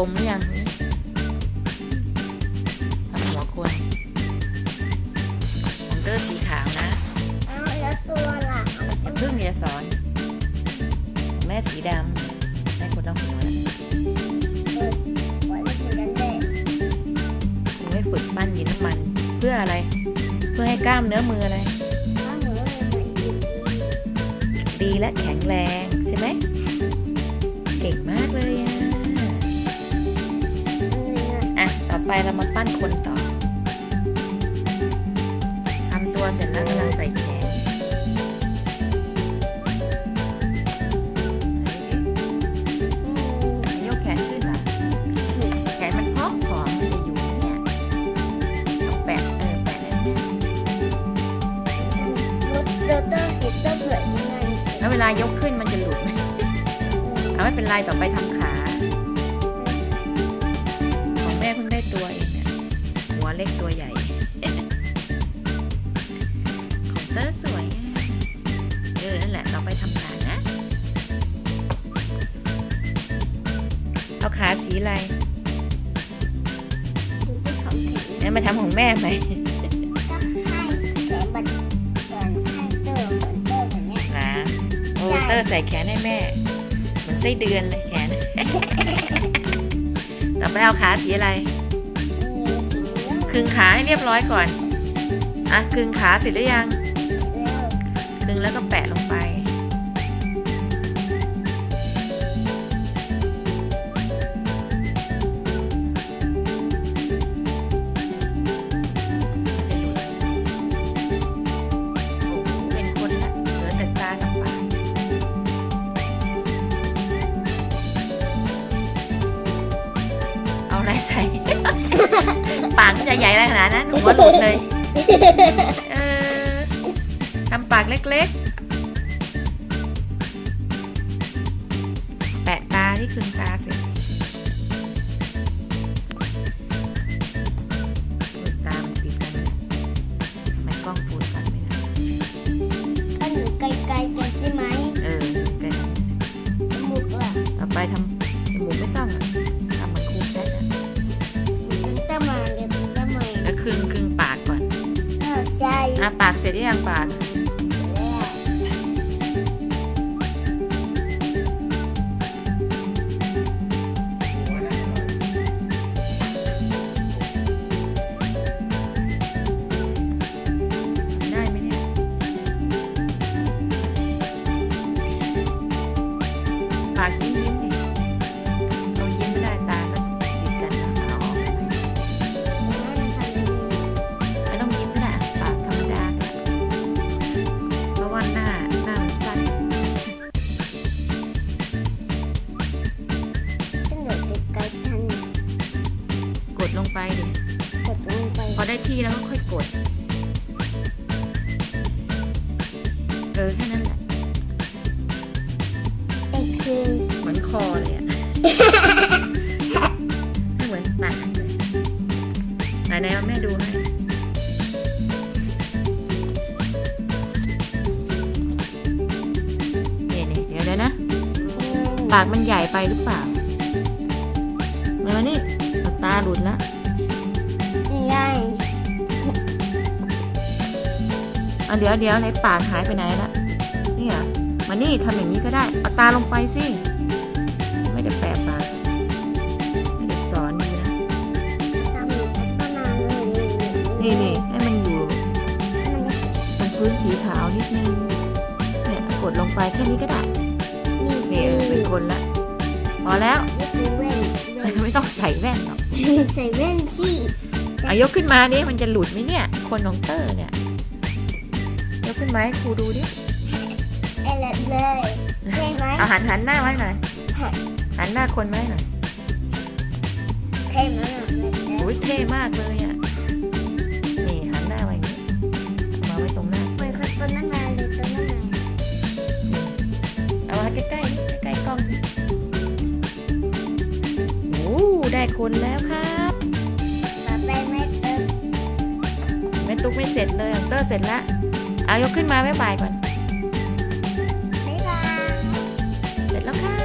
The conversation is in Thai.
กลมหรือยังทำหัวคนของเตอร์สีขาวนะเอาแล้วตัวล่ะอย่าเพิ่งเรียสอนของแม่สีดำแม่คนละหัวนะหัวแล้วถึงจะได้คงไม่ฝึกปั้นดินน้ำมันเพื่ออะไร เพื่อให้กล้ามเนื้อมืออะไรถ้าหนูไม่ได้อีกดีและแข็งแรงใช่ไหม เก่งมากเลยอะ ไปเรามาปั้นคนต่อทำตัวเสร็จแล้วกำลังใส่แขนยกแขนขึ้นเหรอแขนมันพอกผอมมันจะอยู่เนี่ยเอาแปะเออแปะแน่นรถเตอร์เตอร์สีเตอร์เผือกยังไงๆแล้วเวลายกขึ้นมันจะหลุดไหมเอาไม่เป็นไรต่อไปทำ ตัวเองเนี่ยหัวเล็กตัวใหญ่ ของเตอร์สวยอะเออนั่นแหละต่อไปทำขานะ เอาขาสีอะไรดูที่ของแข็งเนี่ยมาทำของแม่ไหมก็ให้แขนบันแขนให้เตอร์เหมือนเตอร์แบบเนี้ยนะโอ้ใช่เตอร์ใส่แขนให้แม่เหมือนไส้เดือนเลยแขน ต่อไปเอาขาสีอะไรมีสีเหลือง คลึงขาให้เรียบร้อยก่อน อะคลึงขาเสร็จหรือยังคลึงแล้วก็แปะลงไปจะหลุดโอ้โหเป็นคนละเหลือแต่ตากับปากเอาอะไรใส่ จะใหญ่อะไรขนาดนั้นหัวหลุดเลย เออทำปากเล็กๆ แปะตาที่คืนตาเสร็จอุ๊ยตามันติดกันเนี่ยทำไมกล้องโฟกัสไม่ได้ถ้าหนูไกลๆจะใช่ไหม เออใกล้จมูกล่ะต่อไปทำ ใช่อะปากเสร็จหรือยังปากปากยิ้ม งไปดิกดลงไปพอได้ที่แล้วก็ค่อยกด เออ แค่นั้นแหละไอ้คือเหมือนคอเลยอะไม่เหมือนปากเลยไหนไหนเอาแม่ดูให้นี่นี่เดี๋ยวเดี๋ยวนะ ปากมันใหญ่ไปหรือเปล่าเมื่อนี่เอาตาหลุดแล้วใหญ่ เอาเดี๋ยวเดี๋ยวในปากหายไปไหนละนี่เหรอมานี่ทำอย่างนี้ก็ได้ เอาตาลงไปสิ ไม่ได้แปะปากไม่ได้สอนดีนะทำอยู่ตั้งนานเลยนี่นี่ให้มันอยู่มันจะบนพื้นสีขาวนิดนึง เนี่ยกดลงไปแค่นี้ก็ได้ นี่นี่เออเป็นคนละ พอแล้วนี่คือแว่นแว่นไม่ต้องใส่แว่นหรอก ใส่แว่นสิเอายกขึ้นมาดิมันจะหลุดไหมเนี่ย คนของเตอร์เนี่ย ยกขึ้นมาให้ครูดูดิเอลเลยใช่ไหมเอาหันหันหน้าไว้หน่อยหันหน้าคนไว้หน่อยเท่ไหมอะโอ้ยเท่มากเลยอะ นี่หันหน้าไว้อย่างนี้เอามาไว้ตรงหน้าเหมือนคนต้นน้ำมันเลยต้นน้ำมันเอามาใกล้ๆนี่ใกล้ๆกล้องนี่โอ้ได้คนแล้วครั ตุ๊กไม่เสร็จเลยเตอร์เสร็จแล้วเอายกขึ้นมาไว้บ่ายก่อนบ๊ายบายเสร็จแล้วค่ะ